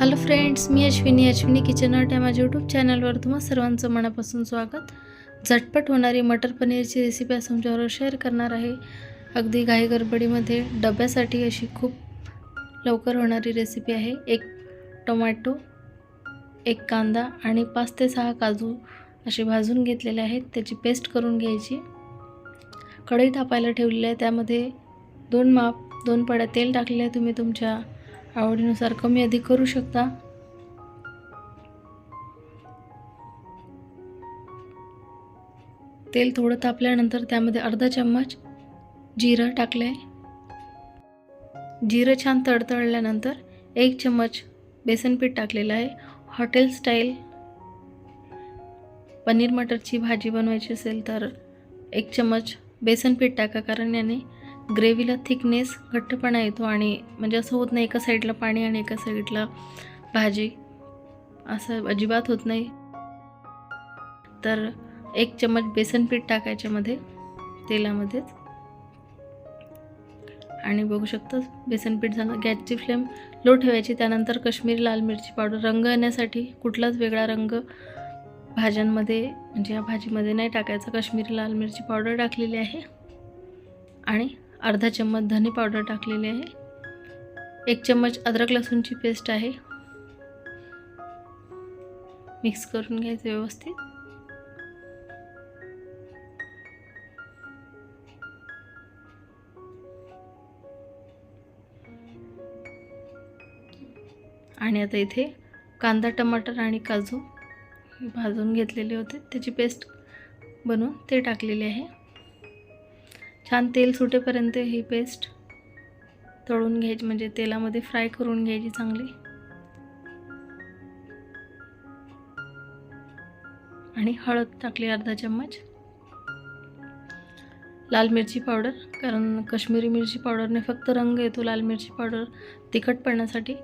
Hello friends मी Ashwini. Ashwini kitchen art या माझ्या यूट्यूब चॅनलवर तुम्हा सर्वांचं मनापासून स्वागत. झटपट होणारी मटर पनीरची रेसिपी आज तुमच्याबरोबर शेअर करणार आहे. अगदी घाई गडबडीमध्ये डब्यासाठी अशी खूप लवकर होणारी रेसिपी आहे. एक टोमॅटो एक कांदा आणि पाच ते सहा काजू असे भाजून घेतलेले आहेत. त्याची पेस्ट करून घ्यायची. कढई तापायला ठेवलेली आहे. त्यामध्ये दोन माप दोन पड्या तेल टाकलेले आहे. तुम्ही तुमच्या आवडीनुसार कमी अधिक करू शकता. तेल थोडं तापल्यानंतर त्यामध्ये अर्धा चम्मच जिरं टाकलं आहे जिरं छान तडतडल्यानंतर एक चम्मच बेसन पीठ टाकलेलं आहे. हॉटेल स्टाईल पनीर मटरची भाजी बनवायची असेल तर एक चम्मच बेसन पीठ टाका कारण याने ग्रेव्हीला थिकनेस घट्टपणा येतो आणि म्हणजे असं होत नाही एका साईडला पाणी आणि एका साईडला भाजी. असं अजिबात होत नाही. तर एक चम्मच बेसन पीठ टाकायच्यामध्ये तेलामध्येच आणि बघू शकता बेसन पीठ झालं गॅसची फ्लेम लो ठेवायची त्यानंतर काश्मीरी लाल मिरची पावडर रंग येण्यासाठी कुठलाच वेगळा रंग भाज्यांमध्ये म्हणजे या भाजीमध्ये नाही टाकायचा. काश्मीरी लाल मिरची पावडर टाकलेली आहे. आणि अर्धा चम्मच धने पावडर टाकलेली आहे. एक चम्मच अद्रक लसूणची पेस्ट आहे. मिक्स करून घ्यायचं व्यवस्थित. आणि आता इथे कांदा टमाटर आणि काजू भाजून घेतलेले होते. त्याची पेस्ट बनवून ते टाकलेले आहे. छान तेल सुटेपर्यंत ही पेस्ट तळून घ्यायची म्हणजे तेलामध्ये फ्राय करून घ्यायची चांगली. आणि हळद टाकली अर्धा चम्मच. लाल मिरची पावडर कारण कश्मीरी मिरची पावडरने फक्त रंग येतो लाल मिरची पावडर तिखट पडण्यासाठी.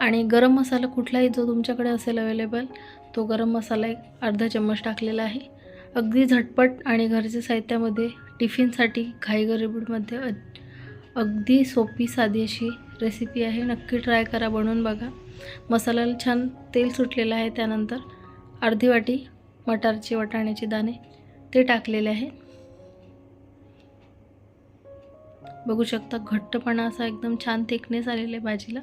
आणि गरम मसाला कुठलाही जो तुमच्याकडे असेल अवेलेबल तो गरम मसाला एक अर्धा चम्मच टाकलेला आहे. अगदी झटपट आणि घरच्या साहित्यामध्ये टिफिनसाठी घाई गरीबीमध्ये अ- अगदी सोपी साधी अशी रेसिपी आहे. नक्की ट्राय करा बनवून बघा. मसाल्याला छान तेल सुटलेलं आहे त्यानंतर अर्धी वाटी मटारचे वाटाण्याचे दाणे ते टाकलेले आहे. बघू शकता घट्टपणा असा एकदम छान थिकनेस आलेला आहे भाजीला.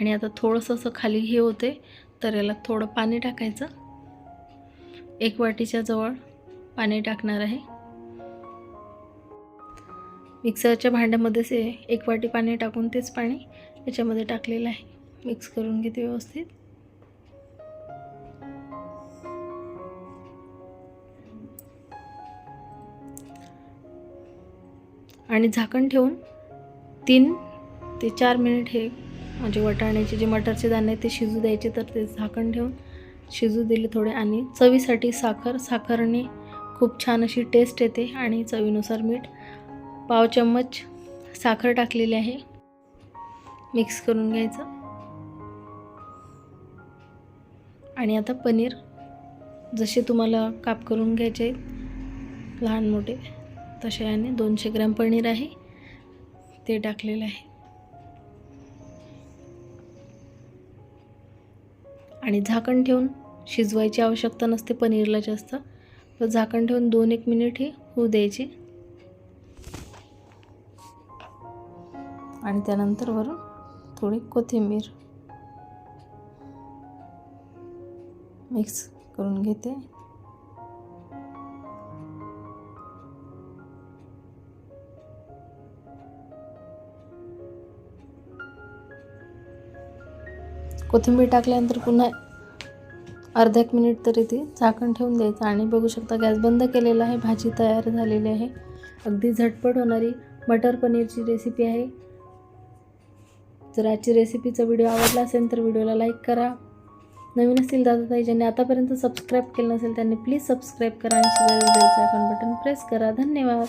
आणि आता थोडंसं असं खाली हे होते तर याला थोडं पाणी टाकायचं. एक वाटीच्या जवळ पाणी टाकणार आहे. मिक्सरच्या भांड्यामध्येच हे एक वाटी पाणी टाकून तेच पाणी याच्यामध्ये टाकलेलं आहे. मिक्स करून घेते व्यवस्थित. आणि झाकण ठेवून तीन ते चार मिनिट हे म्हणजे वटाण्याचे जे मटारचे दाणे ते शिजू द्यायचे तर ते झाकण ठेवून शिजू दिले थोडे आणि चवीसाठी साखर. साखरने खूप छान अशी टेस्ट येते आणि चवीनुसार मीठ पाव चम्मच साखर टाकलेली आहे. मिक्स करून घ्यायचं. आणि आता पनीर जसे तुम्हाला काप करून घ्यायचे लहान मोठे तसे याने दोनशे ग्रॅम पनीर आहे ते टाकलेलं आहे. आणि झाकण ठेवून शिजवायची आवश्यकता नसते पनीरला जास्त. तर झाकण ठेवून दोन एक मिनिट ही होऊ द्यायची. आणि त्यानंतर वरून थोडी कोथिंबीर मिक्स करून घेते. कोथिंबीर टाकल्यानंतर पुन्हा अर्धा एक मिनिट तरी ती झाकण ठेवून द्यायचं. आणि बघू शकता गॅस बंद केलेला आहे भाजी तयार झालेली आहे. अगदी झटपट होणारी मटर पनीरची रेसिपी आहे. जर आजची रेसिपीचा व्हिडिओ आवडला असेल तर व्हिडिओला लाईक करा. नवीन असतील दादा ज्यांनी आतापर्यंत सबस्क्राईब केलं नसेल त्यांनी प्लीज सबस्क्राईब करा आणि शेजारी बेलचं आयकॉन बटन प्रेस करा. धन्यवाद.